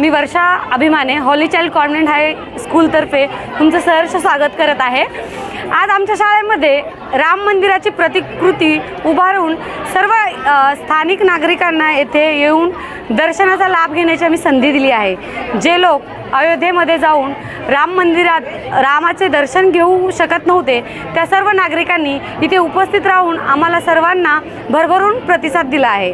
मी Varsha Abhimane Holy Child Convent High स्कूलतर्फे तुमचं सहर्ष स्वागत करत आहे. आज आमच्या शाळेमध्ये राम मंदिराची प्रतिकृती उभारून सर्व स्थानिक नागरिकांना येथे येऊन दर्शनाचा लाभ घेण्याची आम्ही संधी दिली आहे. जे लोक अयोध्येमध्ये जाऊन राम मंदिरात रामाचे दर्शन घेऊ शकत नव्हते. त्या सर्व नागरिकांनी इथे उपस्थित राहून आम्हाला सर्वांना भरभरून प्रतिसाद दिला आहे.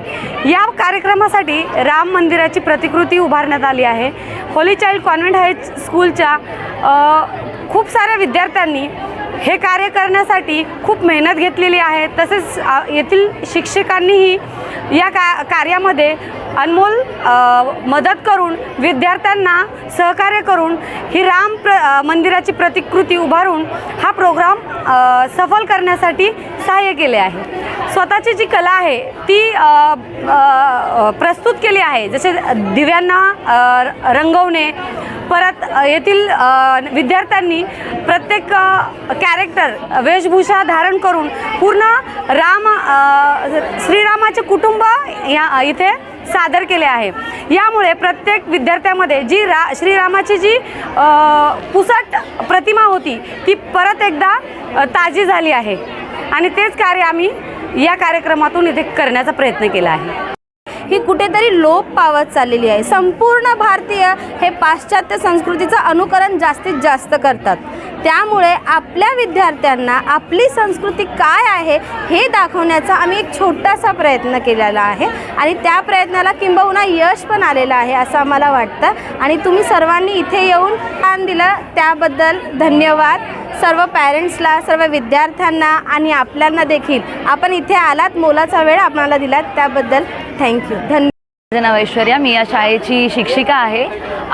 या कार्यक्रमासाठी राम मंदिराची प्रतिकृती उभारण्यात आली आहे. होली चाइल्ड कॉन्व्हेंट हाय स्कूलच्या खूप साऱ्या विद्यार्थ्यांनी हे कार्य करण्यासाठी खूप मेहनत घेतलेली आहे. तसेच येथील शिक्षकांनीही या का कार्यामध्ये अनमोल मदत करून विद्यार्थ्यांना स सहकार्य करून ही राम प्र मंदिराची प्रतिकृती उभारून हा प्रोग्राम सफल करण्यासाठी सहाय्य केले आहे. स्वतःची जी कला आहे ती प्रस्तुत केली आहे. जसे दिव्यांना रंगवणे परत येथील विद्यार्थ्यांनी प्रत्येक कॅरेक्टर वेशभूषा धारण करून पूर्ण राम श्रीरामाचे कुटुंब या इथे सादर केले आहे. यामुळे प्रत्येक विद्यार्थ्यामध्ये जी रा श्रीरामाची जी पुसट प्रतिमा होती ती परत एकदा ताजी झाली आहे. आणि तेच कार्य आम्ही या कार्यक्रमातून इथे करण्याचा प्रयत्न केला आहे. ही कुठेतरी लोप पावत चाललेली आहे. संपूर्ण भारतीय हे पाश्चात्य संस्कृतीचं अनुकरण जास्तीत जास्त करतात. त्यामुळे आपल्या विद्यार्थ्यांना आपली संस्कृती काय आहे हे दाखवण्याचा आम्ही एक छोटासा प्रयत्न केलेला आहे. आणि त्या प्रयत्नाला किंबहुना यश पण आलेलं आहे असं आम्हाला वाटतं. आणि तुम्ही सर्वांनी इथे येऊन दान दिलं त्याबद्दल धन्यवाद. सर्व पॅरेंट्सला सर्व विद्यार्थ्यांना आणि आपल्यांना देखील. आपण इथे आलात मोलाचा वेळ आपल्याला दिलात त्याबद्दल थँक्यू धन्यवाद माझं नाव ऐश्वर्या मी या शाळेची शिक्षिका आहे.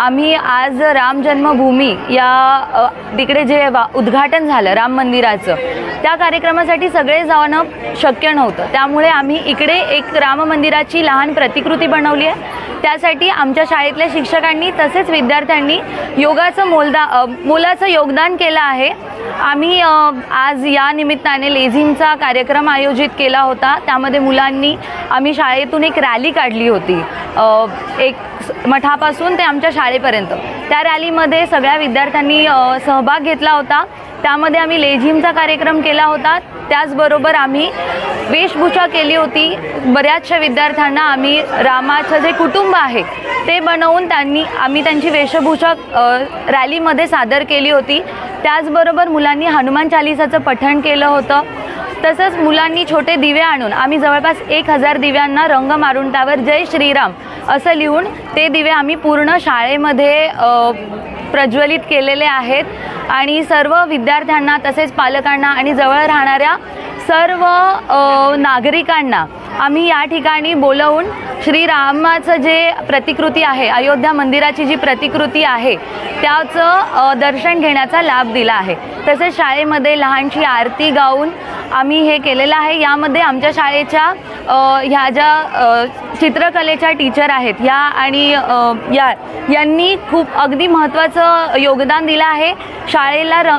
आम्ही आज राम जन्मभूमी या तिकडे जे वा उद्घाटन झालं राम मंदिराचं त्या कार्यक्रमासाठी सगळे जाणं शक्य नव्हतं. त्यामुळे आम्ही इकडे एक राम मंदिराची लहान प्रतिकृती बनवली आहे. त्यासाठी आमच्या शाळेतल्या शिक्षकांनी तसेच विद्यार्थ्यांनी योगाचं मोलदा मोलाचं योगदान केलं आहे. आम्ही आज या निमित्ताने लेझिमचा कार्यक्रम आयोजित केला होता. त्यामध्ये मुलांनी आम्ही शाळेतून एक रॅली काढली होती. एक मठापासून ते आमच्या शाळेपर्यंत. त्या रॅलीमध्ये सगळ्या विद्यार्थ्यांनी सहभाग घेतला होता. त्यामध्ये आम्ही लेझिमचा कार्यक्रम केला होता. त्याचबरोबर आम्ही वेशभूषा केली होती. बऱ्याचशा विद्यार्थ्यांना आम्ही रामाचं जे कुटुंब आहे ते बनवून त्यांनी आम्ही त्यांची वेशभूषा रॅलीमध्ये सादर केली होती. त्याचबरोबर मुलांनी हनुमान चालिसाचं पठण केलं होतं. तसंच मुलांनी छोटे दिवे आणून आम्ही जवळपास एक हजार दिव्यांना रंग मारून त्यावर जय श्रीराम असं लिहून ते दिवे आम्ही पूर्ण शाळेमध्ये प्रज्वलित केलेले आहेत. आणि सर्व विद्यार्थ्यांना तसेच पालकांना आणि जवळ राहणाऱ्या सर्व नागरिकांना आम्ही या ठिकाणी बोलवून श्रीरामाचं जे प्रतिकृती आहे अयोध्या मंदिराची जी प्रतिकृती आहे त्याचं दर्शन घेण्याचा लाभ दिला आहे. तसेच शाळेमध्ये लहानशी आरती गाऊन आम्ही हे केलेलं आहे. यामध्ये आमच्या शाळेच्या ह्या ज्या चित्रकलेच्या टीचर आहेत. या आणि या यांनी खूप अगदी महत्त्वाचं योगदान दिलं आहे. शाळेला र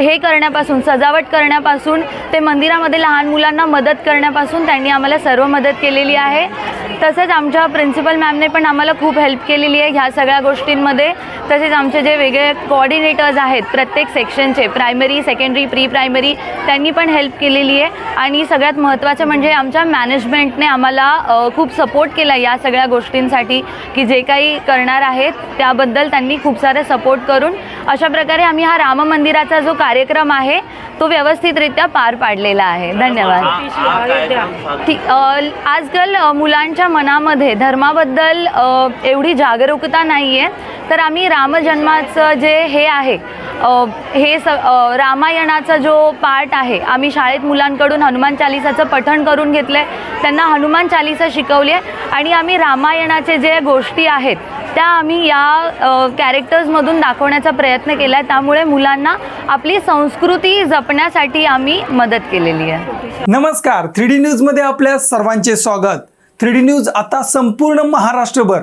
हे करण्यापासून सजावट करण्यापासून ते मंदिरामध्ये लहान मुलांना मदत करण्यापासून त्यांनी आम्हाला सर्व मदत केलेली आहे. तसेच आमच्या प्रिन्सिपल मॅमने पण आम्हाला खूप हेल्प केलेली आहे ह्या सगळ्या गोष्टींमध्ये. तसेच आमचे जे वेगळे कोऑर्डिनेटर्स आहेत प्रत्येक सेक्शनचे प्रायमरी सेकंडरी प्री प्रायमरी त्यांनी पण हेल्प केलेली आहे. आणि सगळ्यात महत्त्वाचं म्हणजे आमच्या मॅनेजमेंटने आम्हाला खूप सपोर्ट केला या सगळ्या गोष्टींसाठी की जे काही करणार आहेत त्याबद्दल त्यांनी खूप सारे सपोर्ट करून अशा प्रकारे आम्ही हा राम मंदिराचा जो कार्यक्रम आहे तो व्यवस्थितरित्या पार पाडलेला आहे. धन्यवाद. ठीक आजकाल मुलांच्या मनामध्ये धर्माबद्दल एवढी जागरूकता नाही आहे तर आम्ही रामजन्माचं जे हे आहे हे स रामायणाचा जो पार्ट आहे आम्ही शाळेत मुलांकडून हनुमान चालिसाचं पठण करून घेतलं आहे त्यांना हनुमान चालिसा शिकवली आहे आणि आम्ही रामायणाचे जे गोष्टी आहेत त्या आम्ही या कॅरेक्टर्समधून दाखवण्याचा प्रयत्न केला आहे त्यामुळे मुलांना आपली संस्कृती जपण्यासाठी आम्ही मदत केलेली आहे. नमस्कार थ्री डी न्यूजमध्ये आपल्या सर्वांचे स्वागत. थ्री डी न्यूज आता संपूर्ण महाराष्ट्रभर